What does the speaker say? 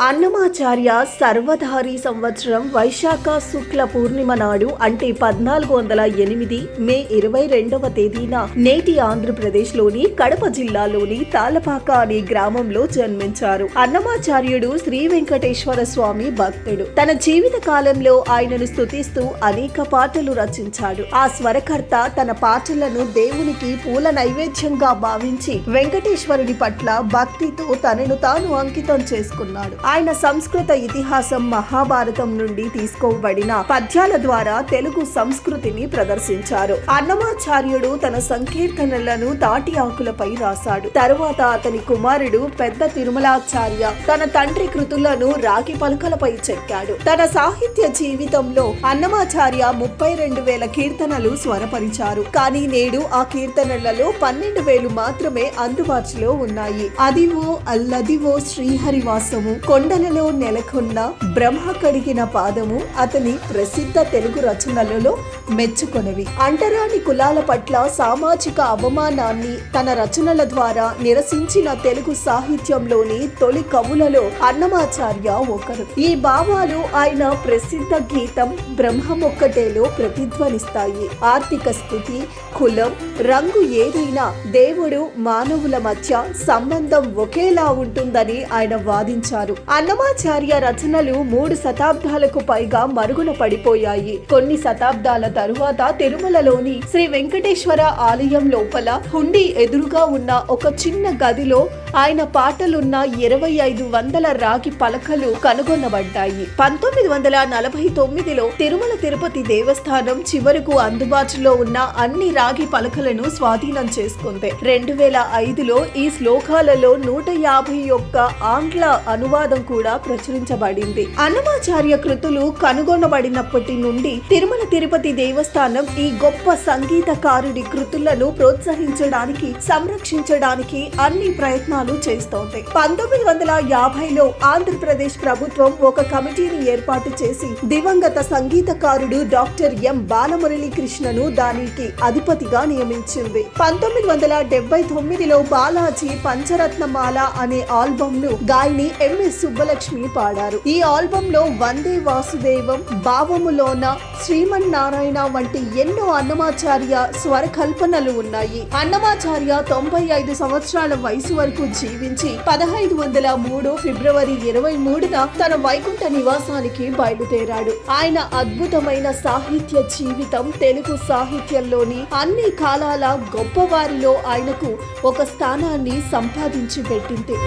అన్నమాచార్య సర్వధారి సంవత్సరం వైశాఖ శుక్ల పూర్ణిమ నాడు అంటే పద్నాలుగు వందల ఎనిమిది మే ఇరవై రెండవ తేదీన నేటి ఆంధ్రప్రదేశ్లోని కడప జిల్లాలోని తాలపాక అనే గ్రామంలో జన్మించారు. అన్నమాచార్యుడు శ్రీ వెంకటేశ్వర స్వామి భక్తుడు. తన జీవిత కాలంలో ఆయనను స్తుతిస్తూ అనేక పాటలు రచించాడు. ఆ స్వరకర్త తన పాటలను దేవునికి పూల నైవేద్యంగా భావించి వెంకటేశ్వరుడి పట్ల భక్తితో తనను తాను అంకితం చేసుకున్నాడు. ఆయన సంస్కృత ఇతిహాసం మహాభారతం నుండి తీసుకోబడిన పద్యాల ద్వారా తెలుగు సంస్కృతిని ప్రదర్శించారు. అన్నమాచార్యుడు తన సంకీర్తనలను తాటి ఆకులపై రాశాడు. తరువాత అతని కుమారుడు పెద్ద తిరుమలాచార్య తన తండ్రి కృతులను రాగి పలకలపై చెక్కాడు. తన సాహిత్య జీవితంలో అన్నమాచార్య ముప్పై రెండు వేల కీర్తనలు స్వరపరిచారు. కానీ నేడు ఆ కీర్తనలలో పన్నెండు వేలు మాత్రమే అందుబాటులో ఉన్నాయి. అదివో అల్లదివో శ్రీహరివాసము కొండలలో నెలకొన్న బ్రహ్మ కడిగిన పాదము అతని ప్రసిద్ధ తెలుగు రచనలలో మెచ్చుకొనివి అంటరాని కులాల పట్ల సామాజిక అవమానాన్ని తన రచనల ద్వారా నిరసించిన తెలుగు సాహిత్యంలోని తొలి కవులలో అన్నమాచార్య ఒకరు. ఈ భావాలు ఆయన ప్రసిద్ధ గీతం బ్రహ్మమొక్కటేలో ప్రతిధ్వనిస్తాయి. ఆర్థిక స్థితి కులం రంగు ఏదైనా దేవుడు మానవుల మధ్య సంబంధం ఒకేలా ఉంటుందని ఆయన వాదించారు. అన్నమాచార్య రచనలు మూడు శతాబ్దాలకు పైగా మరుగున పడిపోయాయి. కొన్ని శతాబ్దాల తరువాత తిరుమలలోని శ్రీ వెంకటేశ్వర ఆలయం లోపల హుండీ ఎదురుగా ఉన్న ఒక చిన్న గదిలో ఆయన పాటలున్న ఇరవై ఐదు వందల రాగి పలకలు కనుగొనబడ్డాయి. పంతొమ్మిది వందల నలభై తొమ్మిదిలో తిరుమల తిరుపతి దేవస్థానం చివరకు అందుబాటులో ఉన్న అన్ని రాగి పలకలను స్వాధీనం చేసుకుంది. రెండు వేల ఐదులో ఈ శ్లోకాలలో నూట యాభై ఒక్క ఆంగ్ల అనువాద కూడా ప్రచురించబడింది. అన్నమాచార్య కృతులు కనుగొనబడినప్పటి నుండి తిరుమల తిరుపతి దేవస్థానం ఈ గొప్ప సంగీతకారుడి కృతులను ప్రోత్సహించడానికి సంరక్షించడానికి అన్ని ప్రయత్నాలు చేస్తోంది. పంతొమ్మిది వందల యాభైలో ఆంధ్రప్రదేశ్ ప్రభుత్వం ఒక కమిటీని ఏర్పాటు చేసి దివంగత సంగీతకారుడు డాక్టర్ ఎం బాలమురళీ కృష్ణను దానికి అధిపతిగా నియమించింది. పంతొమ్మిది వందల డెబ్బై తొమ్మిదిలో బాలాజీ పంచరత్నమాల అనే ఆల్బమ్ను గాయని ఎంఎస్ సుబ్బలక్ష్మి పాడారు. ఈ ఆల్బమ్లో వందే వాసుదేవం భావములోన శ్రీమన్నారాయణ వంటి ఎన్నో అన్నమాచార్య స్వర కల్పనలు ఉన్నాయి. అన్నమాచార్య తొంభై ఐదు సంవత్సరాల వయసు వరకు జీవించి పదహైదు వందల మూడు ఫిబ్రవరి ఇరవై మూడున తన వైకుంఠ నివాసానికి బయలుదేరాడు. ఆయన అద్భుతమైన సాహిత్య జీవితం తెలుగు సాహిత్యంలోని అన్ని కాలాల గొప్పవారిలో ఆయనకు ఒక స్థానాన్ని సంపాదించి పెట్టింది.